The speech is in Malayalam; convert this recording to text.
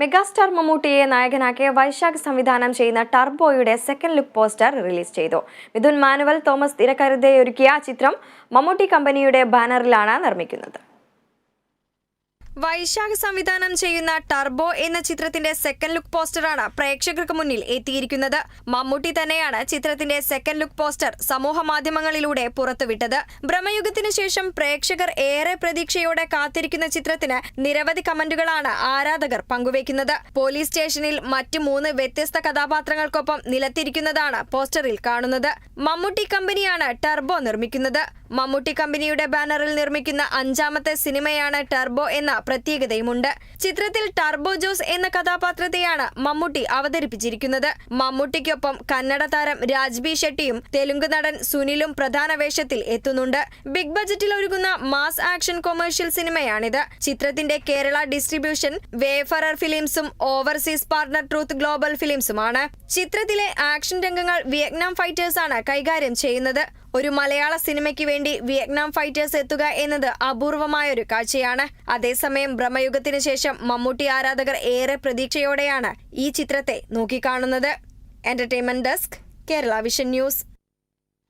മെഗാസ്റ്റാർ മമ്മൂട്ടിയെ നായകനാക്കിയ വൈശാഖ് സംവിധാനം ചെയ്യുന്ന ടർബോയുടെ സെക്കൻഡ് ലുക്ക് പോസ്റ്റർ റിലീസ് ചെയ്തു. മിഥുൻ മാനുവൽ തോമസ് തിരക്കരുതയൊരുക്കിയ ചിത്രം മമ്മൂട്ടി കമ്പനിയുടെ ബാനറിലാണ് നിർമ്മിക്കുന്നത്. വൈശാഖ് സംവിധാനം ചെയ്യുന്ന ടർബോ എന്ന ചിത്രത്തിന്റെ സെക്കൻഡ് ലുക്ക് പോസ്റ്ററാണ് പ്രേക്ഷകർക്ക് മുന്നിൽ എത്തിയിരിക്കുന്നത്. മമ്മൂട്ടി തന്നെയാണ് ചിത്രത്തിന്റെ സെക്കൻഡ് ലുക്ക് പോസ്റ്റർ സമൂഹ മാധ്യമങ്ങളിലൂടെ പുറത്തുവിട്ടത്. ബ്രഹ്മയുഗത്തിനു ശേഷം പ്രേക്ഷകർ ഏറെ പ്രതീക്ഷയോടെ കാത്തിരിക്കുന്ന ചിത്രത്തിന് നിരവധി കമന്റുകളാണ് ആരാധകർ പങ്കുവയ്ക്കുന്നത്. പോലീസ് സ്റ്റേഷനിൽ മറ്റ് മൂന്ന് വ്യത്യസ്ത കഥാപാത്രങ്ങൾക്കൊപ്പം നിലത്തിരിക്കുന്നതാണ് പോസ്റ്ററിൽ കാണുന്നത്. മമ്മൂട്ടി കമ്പനിയാണ് ടർബോ നിർമ്മിക്കുന്നത്. മമ്മൂട്ടി കമ്പനിയുടെ ബാനറിൽ നിർമ്മിക്കുന്ന അഞ്ചാമത്തെ സിനിമയാണ് ടർബോ എന്ന പ്രത്യേകതയുമുണ്ട്. ചിത്രത്തിൽ ടർബോ ജോസ് എന്ന കഥാപാത്രത്തെയാണ് മമ്മൂട്ടി അവതരിപ്പിച്ചിരിക്കുന്നത്. മമ്മൂട്ടിക്കൊപ്പം കന്നഡ താരം രാജ്ബി ഷെട്ടിയും തെലുങ്ക് നടൻ സുനിലും പ്രധാന വേഷത്തിൽ എത്തുന്നുണ്ട്. ബിഗ് ബജറ്റിൽ ഒരുങ്ങുന്ന മാസ് ആക്ഷൻ കൊമേഴ്ഷ്യൽ സിനിമയാണിത്. ചിത്രത്തിന്റെ കേരള ഡിസ്ട്രിബ്യൂഷൻ വേഫറർ ഫിലിംസും ഓവർസീസ് പാർട്ണർ ട്രൂത്ത് ഗ്ലോബൽ ഫിലിംസുമാണ്. ചിത്രത്തിലെ ആക്ഷൻ രംഗങ്ങൾ വിയറ്റ്നാം ഫൈറ്റേഴ്സാണ് കൈകാര്യം ചെയ്യുന്നത്. ഒരു മലയാള സിനിമയ്ക്ക് വേണ്ടി വിയറ്റ്നാം ഫൈറ്റേഴ്സ് എത്തുക എന്നത് അപൂർവമായൊരു കാഴ്ചയാണ്. അതേസമയം ബ്രഹ്മയുഗത്തിന് ശേഷം മമ്മൂട്ടി ആരാധകർ ഏറെ പ്രതീക്ഷയോടെയാണ് ഈ ചിത്രത്തെ നോക്കിക്കാണുന്നത്. Entertainment desk Kerala vision news